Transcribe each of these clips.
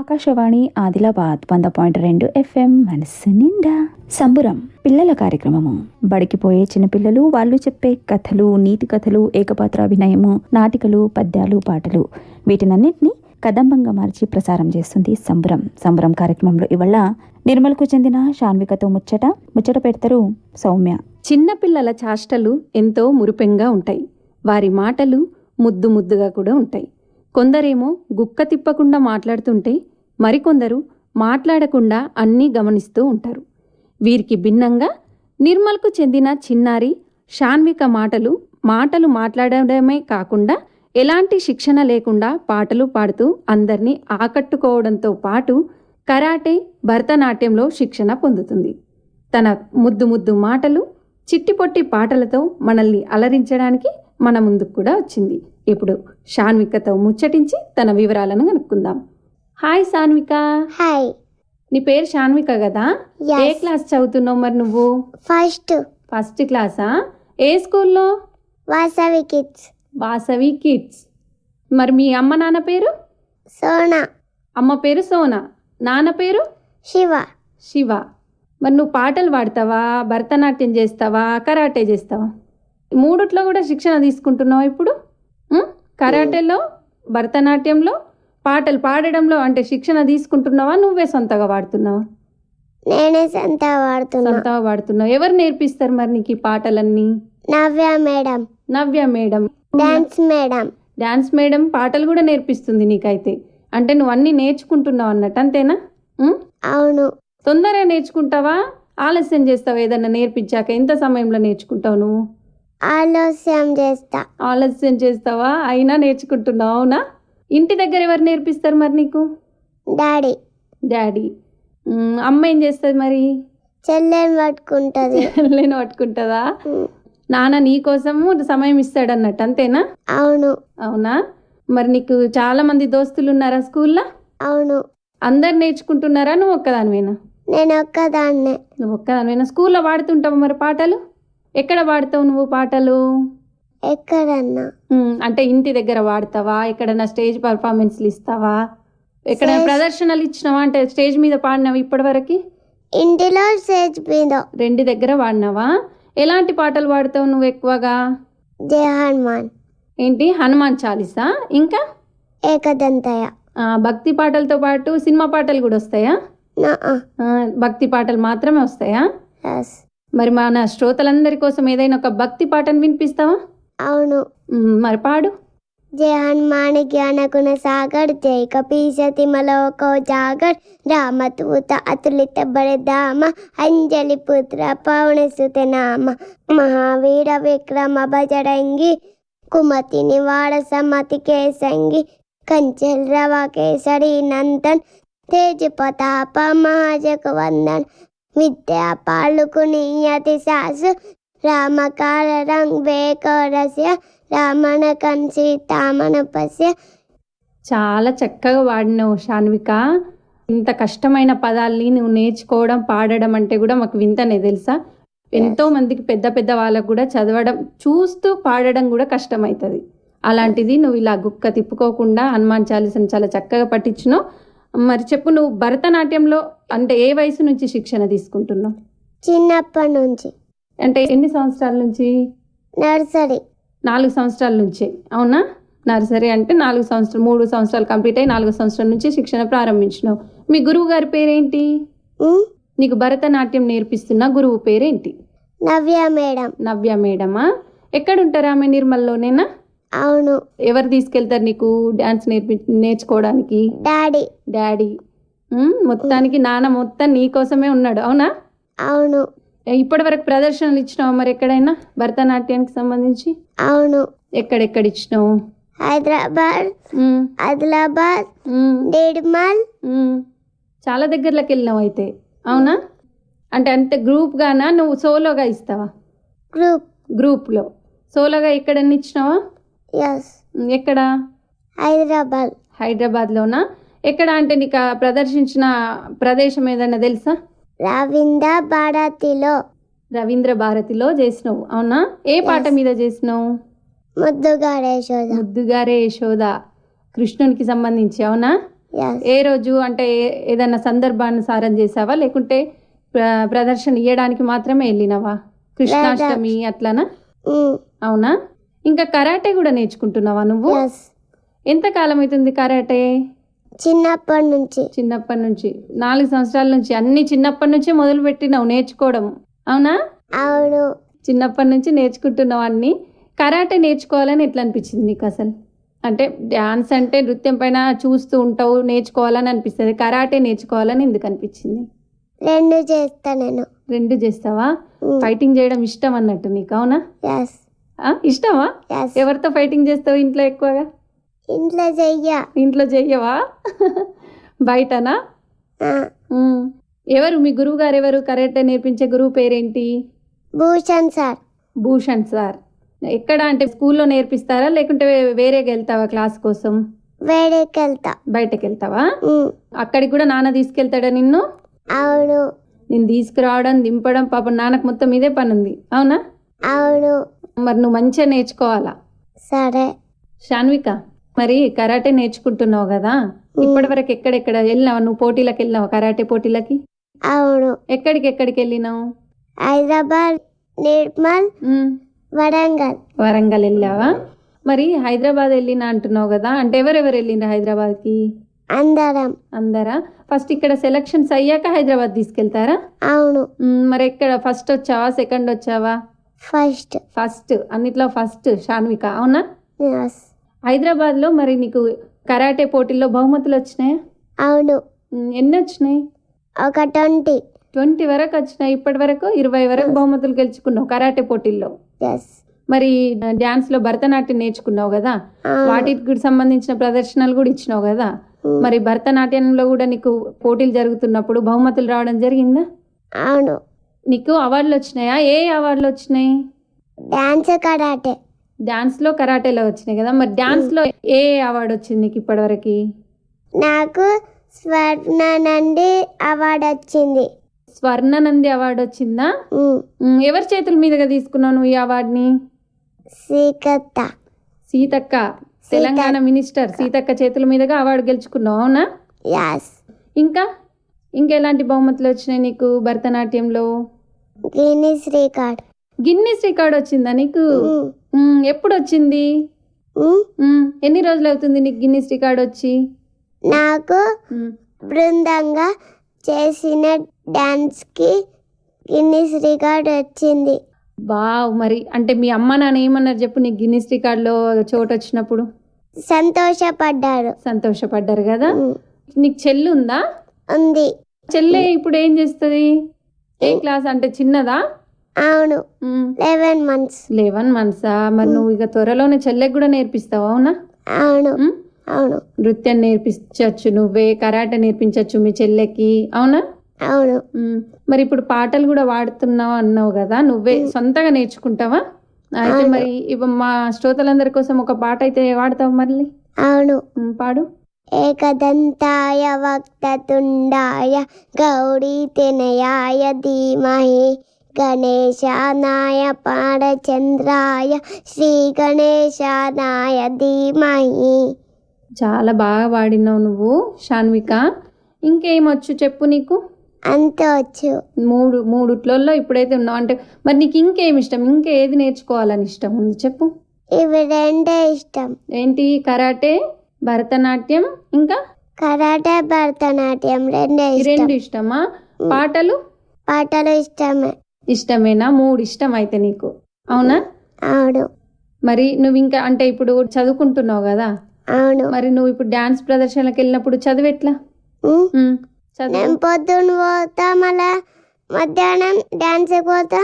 ఆకాశవాణి ఆదిలాబాద్ వంద పాయింట్ రెండు ఎఫ్ఎం మనస్సు నిండా. సంబురం పిల్లల కార్యక్రమము. బడికిపోయే చిన్నపిల్లలు వాళ్ళు చెప్పే కథలు నీతి కథలు ఏకపాత్రాభినయము నాటికలు పద్యాలు పాటలు. వీటినన్నింటినీ కదంబంగా మార్చి ప్రసారం చేస్తుంది సంబురం. సంబురం కార్యక్రమంలో ఇవాళ నిర్మల్కు చెందిన షాన్వికతో ముచ్చట. ముచ్చట పెడతారు సౌమ్య. చిన్నపిల్లల చాష్టలు ఎంతో మురిపెంగా ఉంటాయి. వారి మాటలు ముద్దు ముద్దుగా కూడా ఉంటాయి. కొందరేమో గుక్క తిప్పకుండా మాట్లాడుతుంటే మరికొందరు మాట్లాడకుండా అన్నీ గమనిస్తూ ఉంటారు. వీరికి భిన్నంగా నిర్మల్కు చెందిన చిన్నారి షాన్విక మాటలు మాటలు మాట్లాడడమే కాకుండా ఎలాంటి శిక్షణ లేకుండా పాటలు పాడుతూ అందరినీ ఆకట్టుకోవడంతో పాటు కరాటే భరతనాట్యంలో శిక్షణ పొందుతుంది. తన ముద్దు ముద్దు మాటలు చిట్టిపొట్టి పాటలతో మనల్ని అలరించడానికి మన ముందుకు కూడా వచ్చింది. ఇప్పుడు షాన్వికతో ముచ్చటించి తన వివరాలను కనుక్కుందాం. హాయ్ సాన్విక హాయ్ నీ పేరు షాన్విక కదా? ఏ క్లాస్ చదువుతున్నావు మరి నువ్వు? ఫస్ట్ ఫస్ట్ క్లాసా ఏ స్కూల్లో వాసవి కిడ్స్ వాసవి కిడ్స్ మరి మీ అమ్మ నాన్న పేరు? సోనా అమ్మ పేరు సోనా నాన్న పేరు? శివ శివ మరి నువ్వు పాటలు పాడతావా? భరతనాట్యం చేస్తావా? కరాటే చేస్తావా? మూడిట్లో కూడా శిక్షణ తీసుకుంటున్నావా ఇప్పుడు? కరాటేలో? భరతనాట్యంలో? పాటలు పాడడంలో అంటే శిక్షణ తీసుకుంటున్నావా? నువ్వే సొంతగా పాడుతున్నావా నేనే సంత వాడుతున్నా. సొంతగా పాడుతున్నావు ఎవరు నేర్పిస్తారు మరి నీకు ఈ పాటలన్నీ? Navya madam. Navya madam. Dance madam. Dance madam పాటలు కూడా నేర్పిస్తుంది నీకైతే. అంటే నువ్వు అన్నీ నేర్చుకుంటున్నావు అన్నట్టు అంతేనా? ఉం? అవును. తొందరగా నేర్చుకుంటావా? ఆలస్యం చేస్తావా ఏదన్నా నేర్పించాక? ఎంత సమయంలో నేర్చుకుంటావు నువ్వు? ఆలస్యం చేస్తా. ఆలస్యం చేస్తావా? అయినా నేర్చుకుంటున్నావు అవునా? ఇంటి దగ్గర ఎవరు నేర్పిస్తారు మరి నీకు? డాడీ. డాడీ. అమ్మ ఏం చేస్తుంది మరి? చెల్లెని పట్టుకుంటది. లేని పట్టుకుంటుందా? నాన్న నీ కోసము సమయం ఇస్తాడు అన్నట్టు అంతేనా? అవును. అవునా? మరి నీకు చాలా మంది దోస్తులు ఉన్నారా స్కూల్లో? అవును. అందరు నేర్చుకుంటున్నారా? నువ్వు ఒక్కదానివేనా? నేను ఒక్కదాన్నే. నువ్వు ఒక్కదానివేనా? స్కూల్లో పాడుతుంటావు మరి పాటలు? ఎక్కడ పాడుతావు నువ్వు పాటలు? ఎక్కడన్నా? అంటే ఇంటి దగ్గర వాడతావా? ఎక్కడైనా స్టేజ్ పర్ఫార్మెన్స్లు ఇస్తావా? Stage- ప్రదర్శనలు ఇచ్చినావా? అంటే స్టేజ్ మీద పాడినావా ఇప్పటివరకు? ఇంటిలో స్టేజ్ మీద. రెండు దగ్గర వాడినావా? ఎలాంటి పాటలు పాడతావు నువ్వు ఎక్కువగా? జయ హనుమాన్. ఏంటి? హనుమాన్ చాలీసా? ఇంకా? ఏకదంతయ భక్తి పాటలతో పాటు సినిమా పాటలు కూడా వస్తాయా? భక్తి పాటలు మాత్రమే వస్తాయా? మరి మన శ్రోతలందరి కోసం ఏదైనా ఒక భక్తి పాటను వినిపిస్తావా? అవును. మ్, మరి పాడు. జయ హనుమాన్ జ్ఞాన గుణ సాగర్ జయ కపీశతి మలోకో జాగర్ రామతూత అతులిత బరదామ అంజలి పుత్ర పవన సుత నామ మహావీర విక్రమ బజరంగి కుమతి నివాడ సమతి కేసంగి కంచెల్ రవ కేసరి నందన్ తేజ్ ప్రతాప మహాజగ వందన్ విద్యా పాలుకుని యతి సాసు రామకార వేకరస్య రామణ కన్సి తామన పశ్య చాలా చక్కగా వాడినావు శాన్విక ఇంత కష్టమైన పదాల్ని నువ్వు నేర్చుకోవడం పాడడం అంటే కూడా మాకు వింతనే తెలుసా? ఎంతో మందికి పెద్ద పెద్ద వాళ్ళకు కూడా చదవడం చూస్తూ పాడడం కూడా కష్టమవుతుంది అలాంటిది నువ్వు ఇలా గుక్క తిప్పుకోకుండా హనుమాన్ చాలీసని చాలా చక్కగా పట్టించినావు మరి చెప్పు నువ్వు భరతనాట్యంలో అంటే ఏ వయసు నుంచి శిక్షణ తీసుకుంటున్నావు? చిన్నప్పటి నుంచి. అంటే ఎన్ని సంవత్సరాల నుంచి? నర్సరీ. నాలుగు సంవత్సరాల నుంచే. అవునా? నర్సరీ అంటే నాలుగు సంవత్సరాలు మూడు సంవత్సరాలు కంప్లీట్ అయ్యి నాలుగు సంవత్సరాల నుంచి శిక్షణ ప్రారంభించినావు. మీ గురువు గారి పేరేంటి? నీకు భరతనాట్యం నేర్పిస్తున్న గురువు పేరేంటి? నవ్య మేడం. నవ్య మేడమా? ఎక్కడ ఉంటారు ఆమె నిర్మల్లోనేనా? అవును. ఎవరు తీసుకెళ్తారు నీకు డ్యాన్స్ నేర్పి నేర్చుకోవడానికి? డాడీ. డాడీ. మొత్తానికి నాన్న మొత్తం నీ కోసమే ఉన్నాడు. అవునా? అవును. ఇప్పటి వరకు ప్రదర్శనలు ఇచ్చినావు మరి ఎక్కడైనా భరతనాట్యానికి సంబంధించి? అవును. ఎక్కడెక్కడ ఇచ్చినావు హైదరాబాద్ ఆదిలాబాద్. చాలా దగ్గరలోకి వెళ్ళినావు అయితే. అవునా? అంటే అంతే గ్రూప్గానా నువ్వు సోలోగా ఇస్తావా? గ్రూప్ గ్రూప్లో సోలోగా ఎక్కడన్నా ఇచ్చినావా? ఎక్కడ? హైదరాబాద్. హైదరాబాద్లోనా? ఎక్కడ అంటే నీకు ప్రదర్శించిన ప్రదేశం ఏదైనా తెలుసా? రవీంద్ర భారతిలో. రవీంద్ర భారతిలో చేసినావు. అవునా? ఏ పాట. మీద చేసినావు? ముద్దుగా రేషోద ముద్దుగారే యశోద కృష్ణునికి సంబంధించి అవునా? ఏ రోజు అంటే ఏదైనా సందర్భానుసారం చేసావా? లేకుంటే ప్ర- ప్రదర్శన ఇవ్వడానికి మాత్రమే వెళ్ళినావా? కృష్ణాష్టమి అట్లానా? అవునా? ఇంకా కరాటే కూడా నేర్చుకుంటున్నావా నువ్వు? ఎంత కాలం అవుతుంది కరాటే? చిన్నప్పటి నుంచి చిన్నప్పటి నుంచి నాలుగు సంవత్సరాల నుంచి. అన్ని చిన్నప్పటి నుంచి మొదలు పెట్టినావు నేర్చుకోవడం. అవునా? అవును. చిన్నప్పటి నుంచి నేర్చుకుంటున్నావు అన్ని. కరాటే నేర్చుకోవాలని ఎట్లా అనిపించింది నీకు అసలు? అంటే డ్యాన్స్ అంటే నృత్యం పైన చూస్తూ ఉంటావు నేర్చుకోవాలని అనిపిస్తుంది. కరాటే నేర్చుకోవాలని ఎందుకు అనిపించింది? రెండు చేస్తా నేను. రెండు చేస్తావా? ఫైటింగ్ చేయడం ఇష్టం అన్నట్టు నీకు అవునా? ఇష్టమా? ఎవరితో ఫైటింగ్ చేస్తావు ఇంట్లో ఎక్కువగా? ఇంట్లో చెయ్య. ఇంట్లో చెయ్యవా? బయటనా. ఎవరు మీ గురువు గారు ఎవరు? కరాటే నేర్పించే గురువు పేరేంటి? భూషణ్ సార్. భూషణ్ సార్. ఎక్కడ అంటే స్కూల్లో నేర్పిస్తారా? లేకుంటే వేరేగా వెళ్తావా క్లాస్ కోసం? వేడికి వెళ్తా. బయటకు వెళ్తావా? అక్కడికి కూడా నాన్న తీసుకెళ్తాడా నిన్ను? అవును. నేను తీసుకురావడం దింపడం పాపం నాన్నకు మొత్తం ఇదే పని ఉంది అవునా? అవును. మరి నువ్వు మంచిగా నేర్చుకోవాలా? సరే. శాన్విక మరి కరాటే నేర్చుకుంటున్నావు కదా? ఇప్పటి వరకు ఎక్కడెక్కడ వెళ్ళినావా? నువ్వు పోటీలకు వెళ్ళినావా? కరాటే పోటీలకి? అవును. ఎక్కడికి ఎక్కడికి వెళ్ళినావు? హైదరాబాద్ నిర్మల్. వరంగల్. వరంగల్ వెళ్ళావా? మరి హైదరాబాద్ వెళ్ళినా అంటున్నావు కదా? అంటే ఎవరెవరు వెళ్ళిండ్రు హైదరాబాద్కి? అందరం. అందరా? ఫస్ట్ ఇక్కడ సెలక్షన్స్ అయ్యాక హైదరాబాద్ తీసుకెళ్తారా? అవును. మరి ఎక్కడ? ఫస్ట్ వచ్చావా? సెకండ్ వచ్చావా? ఫస్ట్. ఫస్ట్. అన్నిట్లో ఫస్ట్ శాన్విక అవునా? హైదరాబాద్లో మరి నీకు కరాటే పోటీల్లో బహుమతులు వచ్చినాయా? అవును. ఎన్ని వచ్చినాయి? ఒక ట్వంటీ. ట్వంటీ వరకు వచ్చినాయి. ఇప్పటి వరకు ఇరవై వరకు బహుమతులు గెలుచుకున్నావు కరాటే పోటీల్లో. మరి డ్యాన్స్లో భరతనాట్యం నేర్చుకున్నావు కదా? వాటికి సంబంధించిన ప్రదర్శనలు కూడా ఇచ్చినావు కదా? మరి భరతనాట్యంలో కూడా నీకు పోటీలు జరుగుతున్నప్పుడు బహుమతులు రావడం జరిగిందా? అవును. నీకు అవార్డులు వచ్చినాయా? ఏ అవార్డులు వచ్చినాయి? Dance karate. డాన్స్లో కరాటేలో వచ్చినాయి కదా మరి డాన్స్లో ఏ అవార్డు వచ్చింది నీకు ఇప్పటివరకు? నాకు స్వర్ణ నంది అవార్డు వచ్చింది. స్వర్ణ నంది అవార్డు వచ్చిందా? ఎవరి చేతుల మీదుగా తీసుకున్నావు నువ్వు ఈ అవార్డుని? సీకత్త సీతక్క తెలంగాణ మినిస్టర్ సీతక్క చేతుల మీదుగా అవార్డు గెలుచుకున్నావు అవునా? యాస్ ఇంకా? ఇంకెలాంటి బహుమతులు వచ్చినాయి నీకు భరతనాట్యంలో? గిన్నీస్ రికార్డ్ గిన్నీస్ రికార్డ్ వచ్చిందా నీకు? ఎప్పుడు వచ్చింది ఎన్ని రోజులు అవుతుంది నీకు గిన్నీస్ రికార్డ్ వచ్చి? నాకు బృందంగా చేసిన డాన్స్కి గిన్నీస్ రికార్డ్ వచ్చింది. వావ్ మరి అంటే మీ అమ్మ నాన్న ఏమన్నారు చెప్పు నీకు గిన్నీస్ రికార్డులో చోటు వచ్చినప్పుడు? సంతోషపడ్డారు. సంతోషపడ్డారు కదా? నీకు చెల్లి ఉందా? ఉంది. చెల్లె ఇప్పుడు ఏం చేస్తుంది? ఏ? క్లాస్? అంటే చిన్నదా? అవును. లెవెన్ మంత్స్ లెవెన్ మంత్సా మరి నువ్వు ఇక త్వరలోనే చెల్లెకి కూడా నేర్పిస్తావు అవునా? అవును? అవును. నృత్యం నేర్పించవచ్చు నువ్వే కరాటే నేర్పించవచ్చు మీ చెల్లెకి అవునా? అవును. మరి ఇప్పుడు పాటలు కూడా వాడుతున్నావు అన్నావు కదా నువ్వే సొంతగా నేర్చుకుంటావా? అయితే. మరి ఇవ మా శ్రోతలందరి కోసం ఒక పాట అయితే వాడతావు మళ్ళీ? అవును. పాడు. ఏకదంతాయ వక్తతుండాయ గౌరీ తెనయాయ ధీమహి గణేశానాయ పాడచంద్రాయ శ్రీ గణేశానాయ ధీమహి చాలా బాగా పాడినావు నువ్వు షాన్విక ఇంకేమొచ్చు చెప్పు నీకు? అంత వచ్చు మూడు మూడుట్లలో ఇప్పుడైతే ఉన్నావు అంటే మరి నీకు ఇంకేమి ఇష్టం ఇంకా ఏది నేర్చుకోవాలని ఇష్టం ఉంది చెప్పు. ఇవి రెండే ఇష్టం. ఏంటి? కరాటే భరతనాట్యం ఇంకా? కరాటే భరతనాట్యం రెండే ఈ ఇష్టం. రెండు ఇష్టమా? పాటలు? పాటలు ఇష్టమే. ఇష్టమేనా? మూడు ఇష్టం అయితే నీకు. అవునా? అవును. మరి నువ్వు ఇంకా అంటే ఇప్పుడు చదువుకుంటున్నావు కదా? అవును. మరి నువ్వు ఇప్పుడు డాన్స్ ప్రదర్శనలకు వెళ్ళినప్పుడు చదువు ఎట్లా? ఉమ్. ఉమ్, చదువు. నేను పొద్దున్న పోతా మళ్ళా మధ్యాహ్నం డాన్స్కి పోతా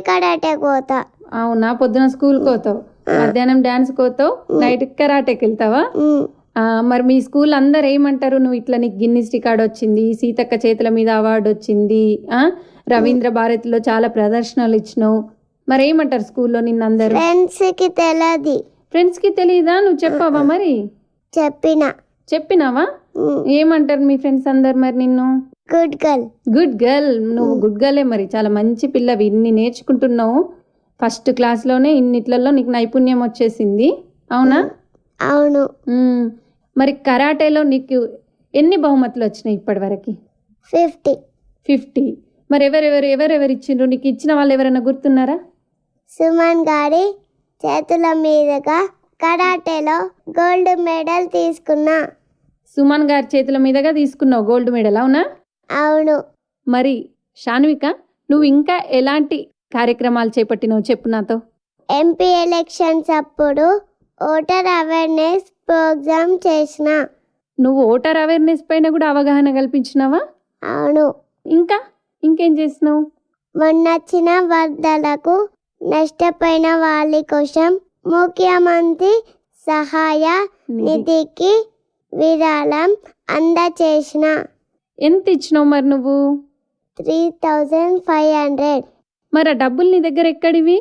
కరాటేకి పోతా. అవునా? పొద్దున స్కూల్కి పోతావు. మధ్యాహ్నం డాన్స్ పోతావు నైట్ కరాటేకి వెళ్తావా? ఉమ్. ఆ, మరి మీ స్కూల్ అందరు ఏమంటారు? నువ్వు ఇట్లా నీకు గిన్నిస్ రికార్డ్ వచ్చింది సీతక్క చేతుల మీద అవార్డు వచ్చింది ఆ? రవీంద్ర భారతిలో చాలా ప్రదర్శనలు ఇచ్చినావు. మరి ఏమంటారు స్కూల్లో నిన్ను అందరు ఫ్రెండ్స్కి తెలియదు ఫ్రెండ్స్కి తెలియదా నువ్వు చెప్పావా మరి? చెప్పిన. చెప్పినావా? ఏమంటారు మీ ఫ్రెండ్స్ అందరు మరి నిన్ను? Good girl. Good girl. నువ్వు గుడ్ గర్లే మరి. చాలా మంచి పిల్లవి. ఇన్ని నేర్చుకుంటున్నావు. ఫస్ట్ క్లాస్లోనే ఇన్నిట్లలో నీకు నైపుణ్యం వచ్చేసింది. అవునా? అవును. మరి కరాటేలో నీకు ఎన్ని బహుమతులు వచ్చినాయి ఇప్పటివరకు? ఫిఫ్టీ. ఫిఫ్టీ. మరి ఎవరెవరు ఎవరెవరు ఇచ్చిండ్రు? నీకు ఇచ్చిన వాళ్ళు ఎవరైనా గుర్తున్నారా? సుమన్ గారి చేతుల మీదుగా కరాటేలో గోల్డ్ మెడల్ తీసుకున్నా. సుమన్ గారి చేతుల మీదుగా తీసుకున్నావు గోల్డ్ మెడల్ అవునా? అవును. మరి షాన్విక నువ్వు ఇంకా ఎలాంటి కార్యక్రమాలు చేపట్టినావు చెప్పు నాతో. ఎంపీ ఎలక్షన్స్ అప్పుడు ఓటర్ అవేర్నెస్ ప్రోగ్రామ్ చేసిన. నువ్వు ఓటర్ అవేర్నెస్ పైన కూడా అవగాహన కల్పించినావా? అవును. ఇంకా? ఇంకేం చేసినావు? మొన్నొచ్చిన వరదలకు నష్టపోయిన వాళ్ళ కోసం ముఖ్యమంత్రి సహాయ నిధికి విరాళం అందచేసిన ఎంత ఇచ్చినావు మరి నువ్వు? Three thousand five hundred. మరి ఆ డబ్బులు నీ దగ్గర ఎక్కడివి?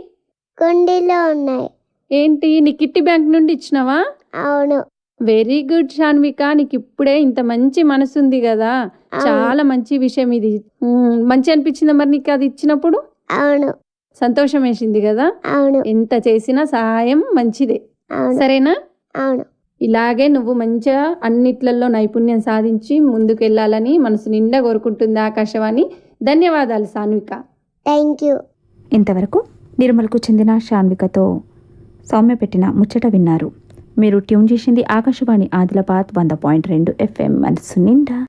కుండీలో ఉన్నాయి. ఏంటి నీ కిట్టి బ్యాంక్ నుండి ఇచ్చినావా? అవును. Very good Shanvika. నీకు ఇప్పుడే ఇంత మంచి మనసు ఉంది కదా. చాలా మంచి విషయం ఇది. మంచి అనిపించిందా మరి నీకు అది ఇచ్చినప్పుడు? అవును. సంతోషం వేసింది కదా? అవును. ఎంత చేసినా సహాయం మంచిదే. అవును. సరేనా? అవును. ఇలాగే నువ్వు మంచిగా అన్నిట్లలో నైపుణ్యం సాధించి ముందుకు వెళ్ళాలని మనసు నిండా కోరుకుంటుంది ఆకాశవాణి. ధన్యవాదాలు సాన్విక. Thank you. ఇంతవరకు నిర్మల్కు చెందిన షాన్వికతో సౌమ్య పెట్టిన ముచ్చట విన్నారు. మీరు ట్యూన్ చేసింది ఆకాశవాణి ఆదిలాబాద్ వంద పాయింట్ రెండు ఎఫ్ఎం. మనసు నిండా.